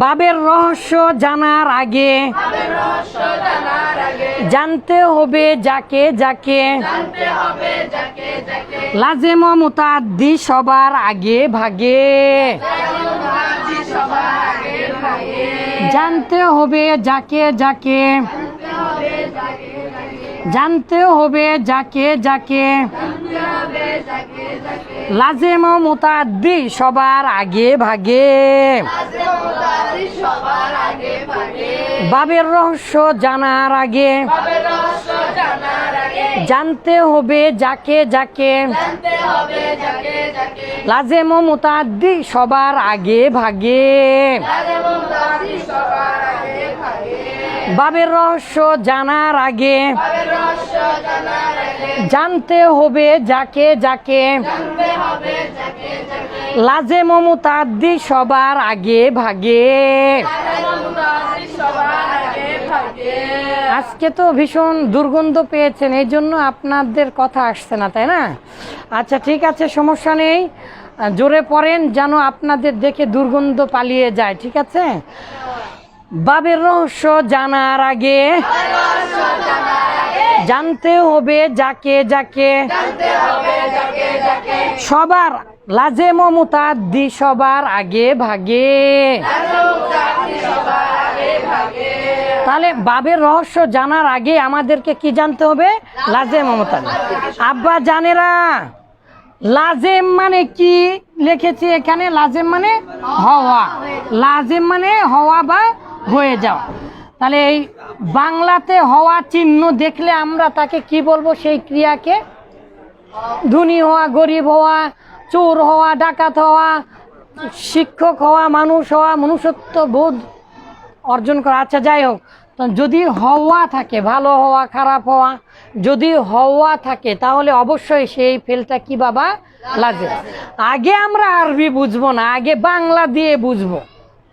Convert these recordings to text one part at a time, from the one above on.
বাবের রহস্য জানার আগে জানতে হবে যাকে যাকে। লাজেম মুতাদ্দি সবার আগে ভাগে। জানতে হবে যাকে যাকে। জানতে হবে যাকে যাকে। লাজেম মুতাদ্দি সবার আগে ভাগে। বাবের রহস্য জানার আগে। জানতে হবে যাকে যাকে। লাজেম মুতাদ্দি সবার আগে ভাগে। বাবের রহস্য জানার আগে জানতে হবে যাকে যাকে। লাজে হবে যাকে যাকে। লাজেম মুতাদ্দি সবার আগে ভাগে। আজে মোতাদি সবার আগে ভাগে। আজকে তো ভীষণ দুর্গন্ধ পেয়েছেন এই জন্য আপনাদের কথা আসছে না তাই না? আচ্ছা ঠিক আছে সমস্যা নেই। জোরে পড়েন যেন আপনাদের দেখে দুর্গন্ধ পালিয়ে যায় ঠিক আছে? বাবের রহস্য জানার আগে, জানতে হবে যাকে যাকে। সবার সবার আগে ভাগে সবার আগে ভাগে। তাহলে বাবের রহস্য জানার আগে আমাদেরকে কি জানতে হবে? লাজে মমতা আব্বা জানেরা, লাজেম মানে কি লিখেছি এখানে? লাজেম মানে হওয়া। লাজেম মানে হওয়া বা হয়ে যাওয়া তাহলে এই বাংলাতে হওয়া চিহ্ন দেখলে আমরা তাকে কি বলব? সেই ক্রিয়াকে? ধনী হওয়া, গরিব হওয়া, চোর হওয়া, ডাকাত হওয়া, শিক্ষক হওয়া, মানুষ হওয়া, মনুষ্যত্ব বোধ অর্জন করা। আচ্ছা যাই হোক। যদি হওয়া থাকে, ভালো হওয়া, খারাপ হওয়া, যদি হওয়া থাকে, তাহলে অবশ্যই সেই ফেলটা কি বাবা? লাগে আগে আমরা আরবি বুঝব না, আগে বাংলা দিয়ে বুঝব।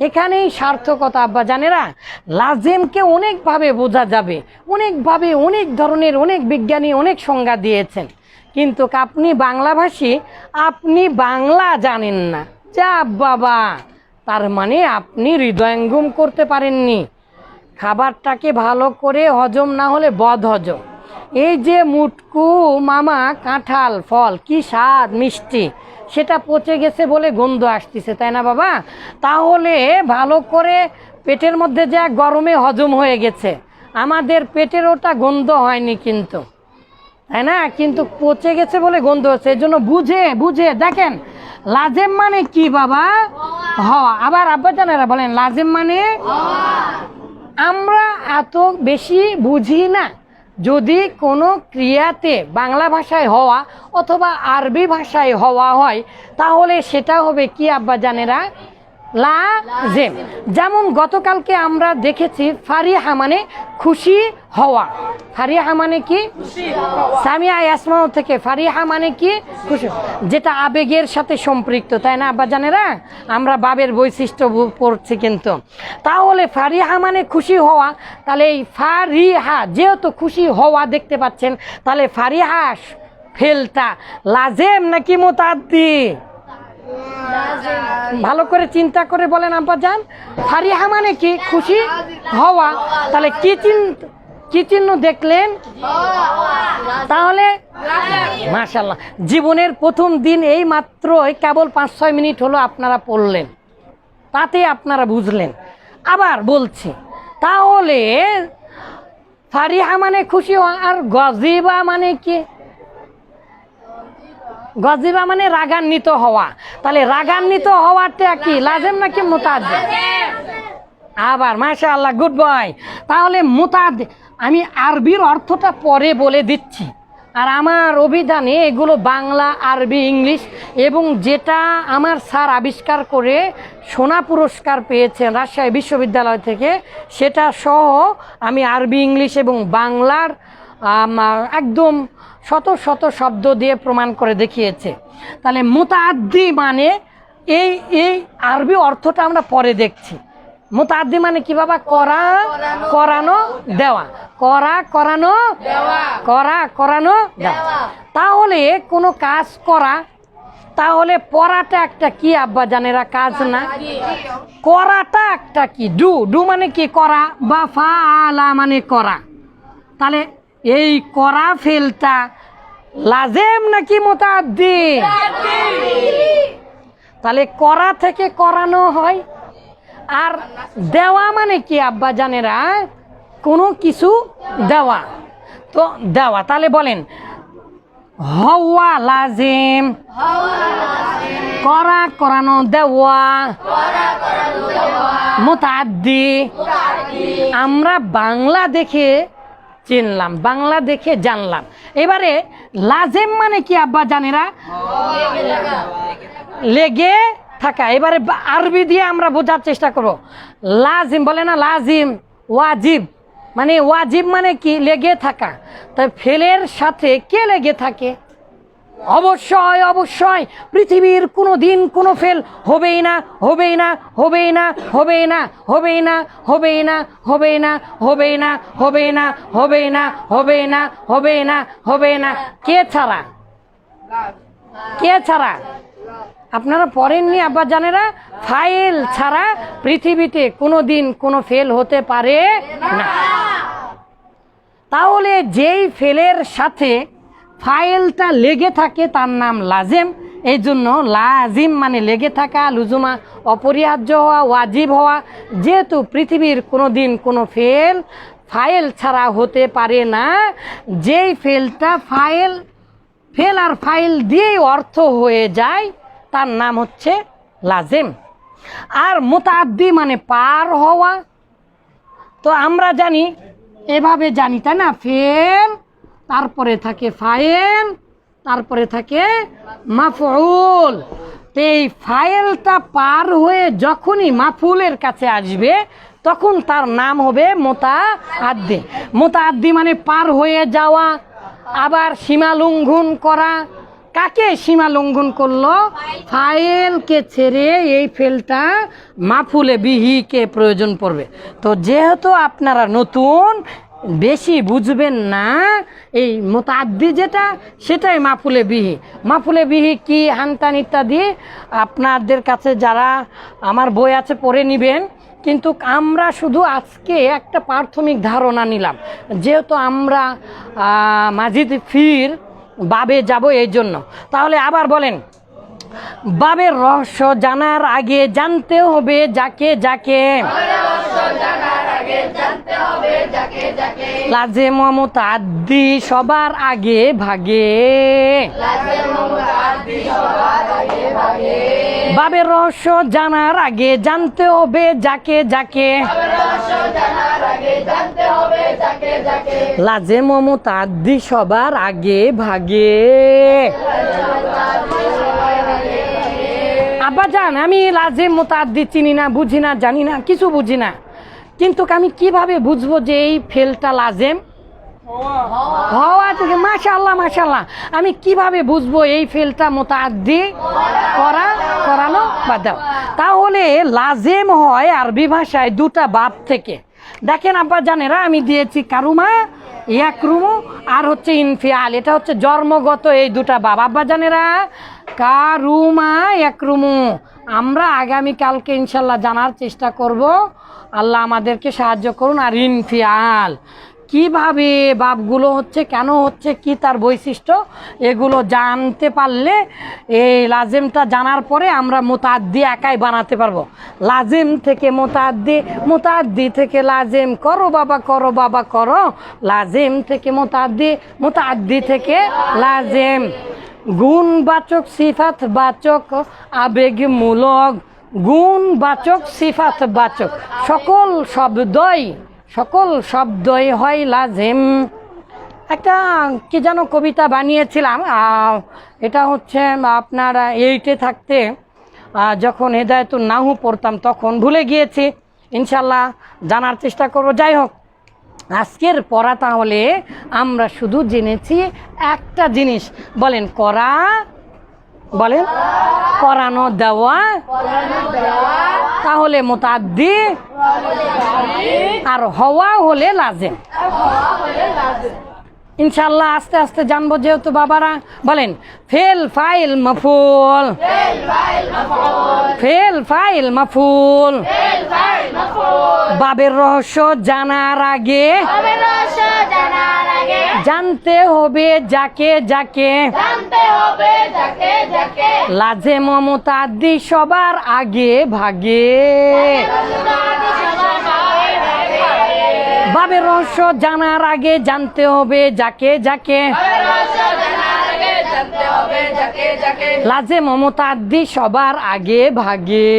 এখানেই সার্থকতা, আব্বা জানেরা? লাজেমকে অনেকভাবে বোঝা যাবে। অনেকভাবে, অনেক ধরনের, অনেক বিজ্ঞানী অনেক সংজ্ঞা দিয়েছেন। কিন্তু আপনি বাংলাভাষী, আপনি বাংলা জানেন না। যা, বাবা! তার মানে আপনি হৃদয়ঙ্গম করতে পারেননি। খাবারটাকে ভালো করে হজম না হলে বদ হজম। এই যে মুটকু, মামা, কাঁঠাল, ফল, কি স্বাদ, মিষ্টি। সেটা পচে গেছে বলে গন্ধ আসতেছে, তাই না বাবা? তাহলে ভালো করে পেটের মধ্যে যা গরমে হজম হয়ে গেছে, আমাদের পেটের ওটা গন্ধ হয়নি কিন্তু, তাই না? কিন্তু পচে গেছে বলে গন্ধ হচ্ছে এই জন্য বুঝে বুঝে, দেখেন, লাজেম মানে কি বাবা? হওয়া আবার আব্বা জানারা বলেন, লাজেম মানে? আমরা এত বেশি বুঝি না। যদি কোনো ক্রিয়াতে বাংলা ভাষায় হওয়া অথবা আরবি ভাষায় হওয়া হয়, তাহলে সেটা হবে কি আব্বা জানেরা? লাজেম। যেমন গতকালকে আমরা দেখেছি ফারিহা মানে খুশি হওয়া। ফারিহা মানে কি? সামিয়া ইয়াসমাও থেকে। ফারিহা মানে কি? খুশি যেটা আবেগের সাথে সম্পৃক্ত, তাই না আব্বা জানেরা আমরা বাবের বৈশিষ্ট্য পড়ছি কিন্তু। তাহলে ফারিহা মানে খুশি হওয়া? তাহলে এই ফারিহা, যেহেতু খুশি হওয়া দেখতে পাচ্ছেন, তাহলে ফারিহা ফেলটা লাজেম নাকি মোতাদ্দি? ভালো করে চিন্তা করে বলেন, আব্বা যান ফারিহা মানে কি? খুশি হওয়া। তাহলে কি চিহ্ন কি চিহ্ন দেখলেন? তাহলে মাশাল্লাহ জীবনের প্রথম দিন এই মাত্রই কেবল পাঁচ, ছয় মিনিট হলো আপনারা পড়লেন। তাতে আপনারা বুঝলেন। আবার বলছি, তাহলে ফারিহা মানে খুশি হওয়া আর গজিবা মানে কি? গজিবা মানে রাগান্বিত হওয়া। তাহলে রাগান্বিত হওয়াটা কি, লাজেম নাকি মোতাজ আবার মাশা আল্লাহ গুড বয় তাহলে মোতাদ আমি আরবির অর্থটা পরে বলে দিচ্ছি। আর আমার অভিধানে এগুলো বাংলা, আরবি, ইংলিশ এবং যেটা আমার স্যার আবিষ্কার করে সোনা পুরস্কার পেয়েছেন রাজশাহী বিশ্ববিদ্যালয় থেকে, সেটা সহ আমি আরবি, ইংলিশ এবং বাংলার একদম শত শত শব্দ দিয়ে প্রমাণ করে দেখিয়েছে। তাহলে মোতাদ্দি মানে এই এই আরবি অর্থটা আমরা পরে দেখছি। মোতাদ্দি মানে কি বাবা? করা করানো দেওয়া। করা করানো করা করানো দেওয়া। তাহলে কোনো কাজ করা তাহলে পড়াটা একটা কি আব্বা জানেরা কাজ না? করাটা একটা কি? ডু ডু মানে কি? করা। বা ফা আলা মানে করা। তাহলে এই করা ফেলটা লাজেম নাকি মোতাদ্দি তাহলে করা থেকে করানো হয়। আর দেওয়া মানে কি, আব্বা জানেরা? কোনো কিছু দেওয়া। তো দেওয়া, তাহলে বলেন, হওয়া লাজেম। করা করানো দেওয়া। মোতাদ্দি আমরা বাংলা দেখে চিনলাম, বাংলা দেখে জানলাম। এবারে লাজেম মানে কি, আব্বা জানেরা? লেগে থাকা। এবারে আরবি দিয়ে আমরা বোঝার চেষ্টা করব। লাজিম, বলে না লাজিম, ওয়াজিব। মানে ওয়াজিব মানে কি? লেগে থাকা। তাই ফেলের সাথে কে লেগে থাকে? অবশ্যই অবশ্যই পৃথিবীর কোনো দিন কোনো ফেল হবেই না হবেই না হবেই না হবেই না হবেই না হবেই না হবেই না হবেই না হবেই না হবেই না হবেই না হবেই না হবে না কে ছাড়া কে ছাড়া আপনারা পড়েননি আব্বা জানেরা ফাইল ছাড়া পৃথিবীতে কোনো দিন কোনো ফেল হতে পারে না তাহলে যেই ফেলের সাথে ফাইলটা লেগে থাকে তার নাম লাজেম, এই জন্য লাজিম মানে লেগে থাকা, লুজুমা অপরিহার্য হওয়া, ওয়াজিব হওয়া, যেহেতু পৃথিবীর কোনো দিন কোনো ফেল, ফাইল ছাড়া হতে পারে না। যেই ফেলটা ফাইল, ফেল আর ফাইল দিয়েই অর্থ হয়ে যায়, তার নাম হচ্ছে লাজেম। আর মোতাদ্দি মানে পার হওয়া। তো আমরা জানি, এভাবে জানি, তাই না? ফেল তারপরে থাকে ফাইল, তারপরে থাকে মাফউল। তো এই ফাইলটা পার হয়ে যখনই মাফুলের কাছে আসবে, তখন তার নাম হবে মোতা আদ্দি মোতা আদ্দি মানে পার হয়ে যাওয়া, আবার সীমা লঙ্ঘন করা। কাকে সীমা লঙ্ঘন করল? ফাইলকে ছেড়ে এই ফেলটা মাফুলে বিহিকে প্রয়োজন পড়বে। তো যেহেতু আপনারা নতুন, বেশি বুঝবেন না এই মোতাদ্দি যেটা, সেটাই মাফুলে বিহি। মাফুলে বিহি কি হানতান ইত্যাদি আপনাদের কাছে যারা আমার বই আছে পড়ে নেবেন। কিন্তু আমরা শুধু আজকে একটা প্রাথমিক ধারণা নিলাম। যেহেতু আমরা মাজিদ ফির বাবে যাব এই জন্য। তাহলে আবার বলেন, বাবের রহস্য জানার আগে জানতে হবে যাকে যাকে। লাজে মমতা আদি সবার আগে ভাগে। বাবের রহস্য জানার আগে জানতে হবে যাকে যাকে। লাজে মমতা আদি সবার আগে ভাগে। আব্বা জান আমি লাজে মোতাদ্দি চিনি না, বুঝি না, জানি না, কিছু বুঝি না। কিন্তু আমি কীভাবে বুঝব যে এই ফেলটা লাজেম? হওয়া থেকে মাশাল্লাহ মাশাল্লাহ আমি কীভাবে বুঝব এই ফেলটা মোতাদ্দি করা, করানো বা দাও। তাহলে লাজেম হয় আরবি ভাষায় দুটা বাপ থেকে। দেখেন আব্বা জানেরা, আমি দিয়েছি কারুমা, ইয়াকরুমু আর হচ্ছে ইনফিয়াল। এটা হচ্ছে জন্মগত এই দুটা বাবা আব্বা জানেরা, কারুমা, ইয়াকরুমু। আমরা আগামী কালকে ইনশাল্লাহ জানার চেষ্টা করব। আল্লাহ আমাদেরকে সাহায্য করুন। আর ইনফিয়াল কীভাবে বাপগুলো হচ্ছে, কেন হচ্ছে, কি তার বৈশিষ্ট্য, এগুলো জানতে পারলে এই লাজেমটা জানার পরে আমরা মোতাদ্দি একাই বানাতে পারব। লাজেম থেকে মোতাদ্দি মোতাদ্দি থেকে লাজেম করো বাবা করো বাবা, করো। লাজেম থেকে মোতাদ্দি মোতাদ্দি থেকে লাজেম। গুণবাচক সিফাত বাচক, আবেগমূলক। গুণবাচক সিফাত বাচক। সকল শব্দই সকল শব্দই হয় লাজেম। একটা, কি যেন কবিতা বানিয়েছিলাম এটা হচ্ছে আপনার এইটে থাকতে যখন হেদায়তুল নাহু পড়তাম তখন ভুলে গিয়েছি। ইনশাল্লাহ জানার চেষ্টা করব। যাই হোক, আজকের পড়া তাহলে আমরা শুধু জেনেছি একটা জিনিস। বলেন, করা বলেন করানো দেওয়া তাহলে মোতাদ্দি আর হওয়া হলে লাজেম। ইনশাল্লাহ আস্তে আস্তে জানব যেহেতু বাবারা বলেন, ফেল ফাইল মাফুল। ফেল ফাইল মাফুল। বাবের রহস্য জানার আগে জানতে হবে যাকে যাকে। লাজে মমতা দি সবার আগে ভাগে। বাবের রহস্য জানার আগে জানতে হবে যাকে যাকে। লাজে মমতা দি সবার আগে ভাগে।